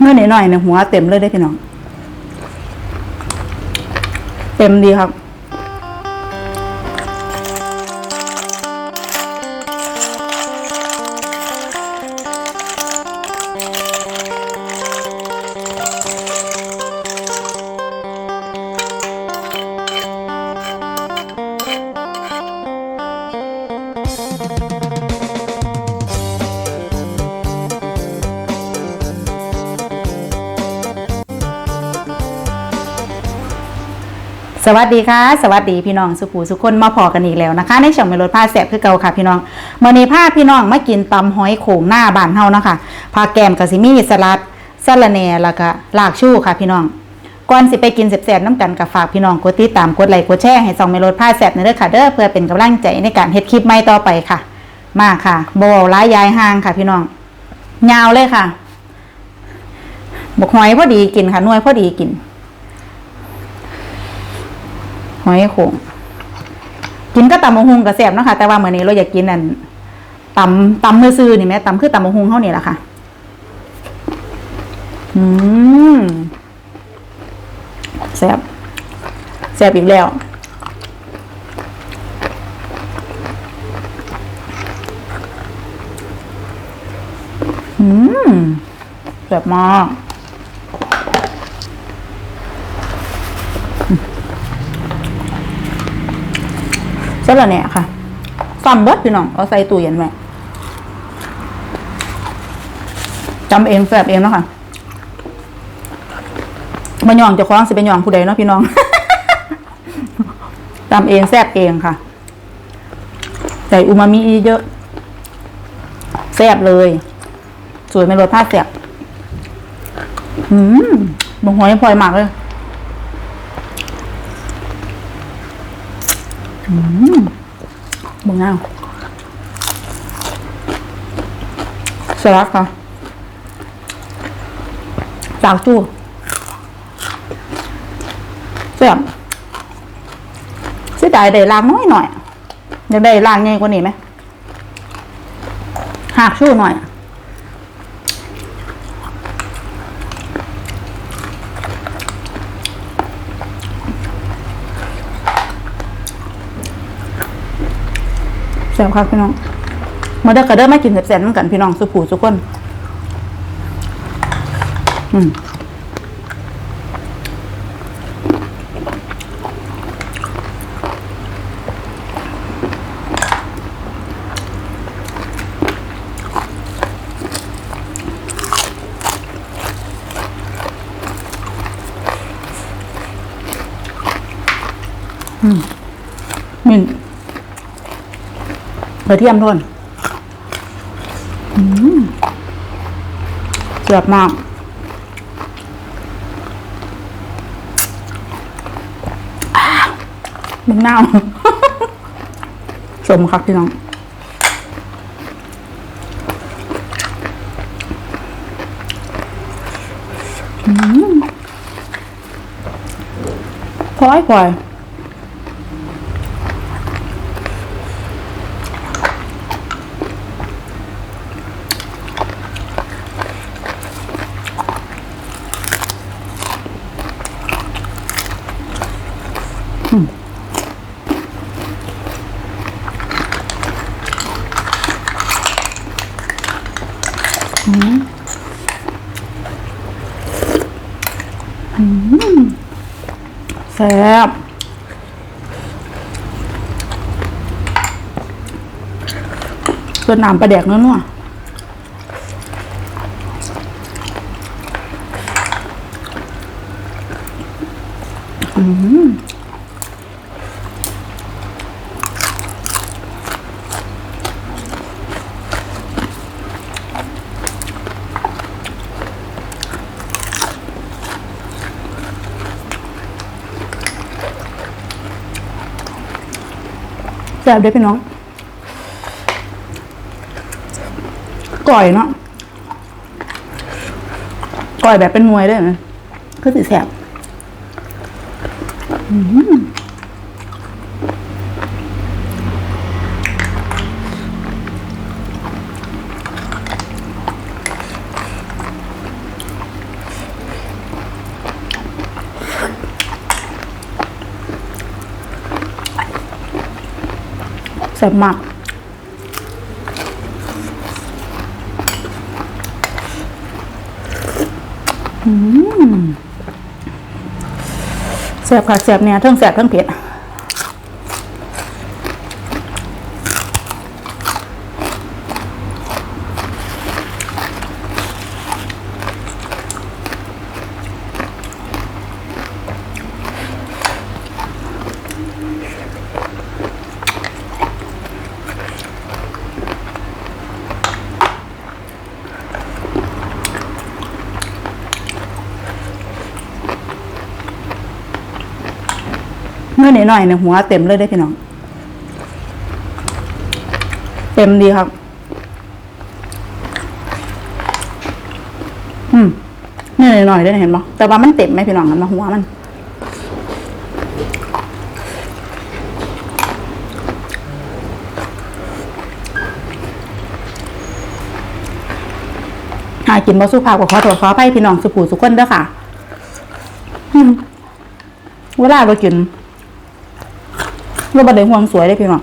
เมื่อหน่อยๆเนี่ยหัวเต็มเลยได้พี่น้อง เต็มดีครับ สวัสดีค่ะ สวัสดีพี่น้องสุขูสุคนมาพอกันอีกแล้วนะคะ ในช่องเมลดผ้าแสบคือเก่าค่ะพี่น้องเมื่อนี้พาพี่น้องมากินตำหอยโขงหน้าบ้านเฮานะคะพาแกมกะซิมีสลัดสะระแน่แล้วก็ลากชู่ค่ะพี่น้องก่อนสิไปกินแสบๆน้ำกันกับฝากพี่น้องกดติดตามกดไลค์กดแชร์ให้ช่องเมลดผ้าแสบในเด้อค่ะเด้อเพื่อเป็นกำลังใจในการเฮ็ดคลิปใหม่ต่อไปค่ะ มาค่ะโบร้ายยายห่างค่ะพี่น้องยาวเลยค่ะบกหอยพอดีกินค่ะน่วยพอดีกิน หอยโขงกินก็ตำมะฮุงกับแสบเนาะค่ะ แต่ว่าเมื่อนี้เราอยากกินอันตำตำมือซื้อนี่ไหมตำคือตำมะฮุงเท่านี้แหละค่ะ อืมแสบแสบอีกแล้วอืมแสบมาก เสร็จแล้วเนี่ยค่ะซ้ำเบิดพี่น้องเอาใส่ตู้เย็นไว้จำเองแสบเองเนาะค่ะมาย่องจะคล้องสิเป็นย่องผู้ใดเนาะพี่น้องจำเองแซบเองค่ะ ใส่อูมามิเยอะแซบเลย สวยไม่รสผ้าแสบอืมบงหอยพลอยมากเลย มึงเอาสลัดค่ะสาวจูเสียบเสียดายได้ล้างน้อยหน่อยอยากได้ล้างง่ายกว่านี้ไหมหักชู่หน่อย แซ่บครับพี่น้อง มาเด้อกระเด้อมากินแซ่บๆน้ำกันพี่น้องสุผูสุกคน อืมอืมมิน กระเทียมทนอืมเสียบมากอ้าวมึงเน่าชมครับพี่น้องอืมพลอยพลอย แซ่บเกินน้ำปลาแดกนั่นว่ะอืม แซ่บเด้อพี่น้องก่อยเนาะก่อยแบบเป็นมวยด้วยนะก็สิแซ่บอืม แซ่บมากอืมแซ่บค่ะแซ่บเนี่ยทั้งแซ่บทั้งเผ็ด หน่อยๆเนี่ยหัวเต็มเลยได้พี่น้อง เต็มดีครับ อืมเมื่อหน่อยๆได้เห็นปะแต่ว่ามันเต็มไหมพี่น้องมันมาหัวมันหากินบ่สู้ภาพก็ขอโทษขออภัยพี่น้องสุผูสุคนเด้อค่ะเวลาเรากิน เราบ่ได้ห่วงสวยได้พี่น้อง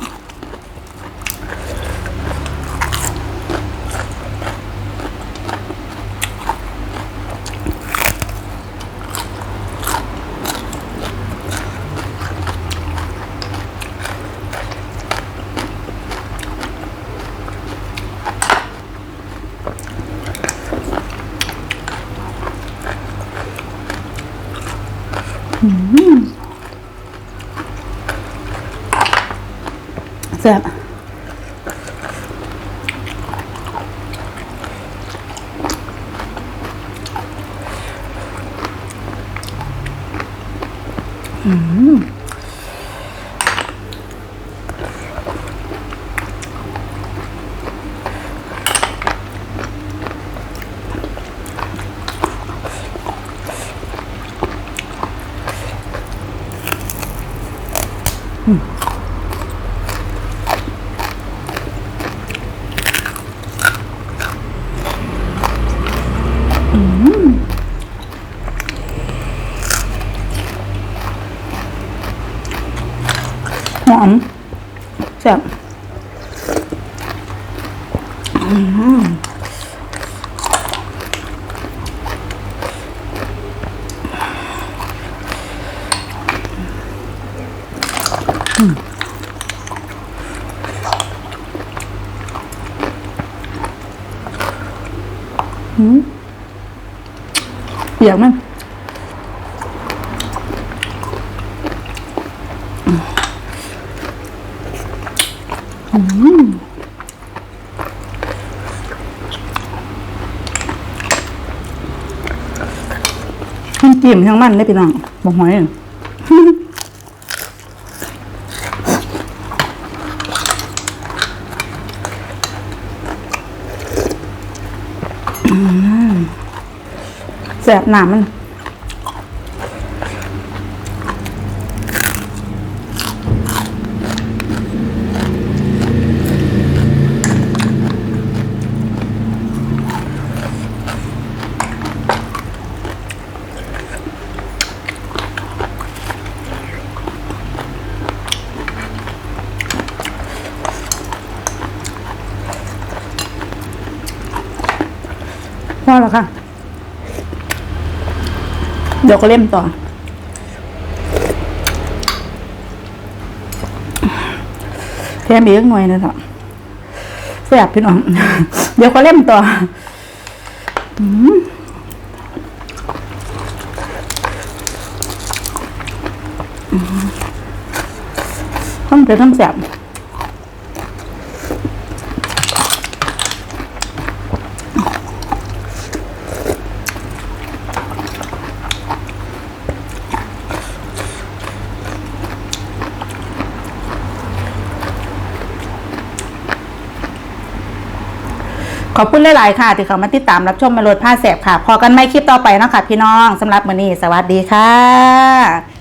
แซ่บอืมหอมแซ่บอืมอืมเปียก มั้ยทั้งจิ้มทั้งมันได้พี่น้องบอกหอยแสบหนามัน พอแล้วค่ะ เดี๋ยวก็เล่มต่อ แถมอีกหน่อยนะจ๊ะแสบพี่น้อง เดี๋ยวก็เล่มต่อต้องเป็นต้องแสบ ขอบคุณหลาย ๆ ค่ะ ที่เขามาติดตามรับชมมาโหลดผ้าแสบค่ะ พอกันไม่คลิปต่อไปนะคะพี่น้องสำหรับมื้อนี้สวัสดีค่ะ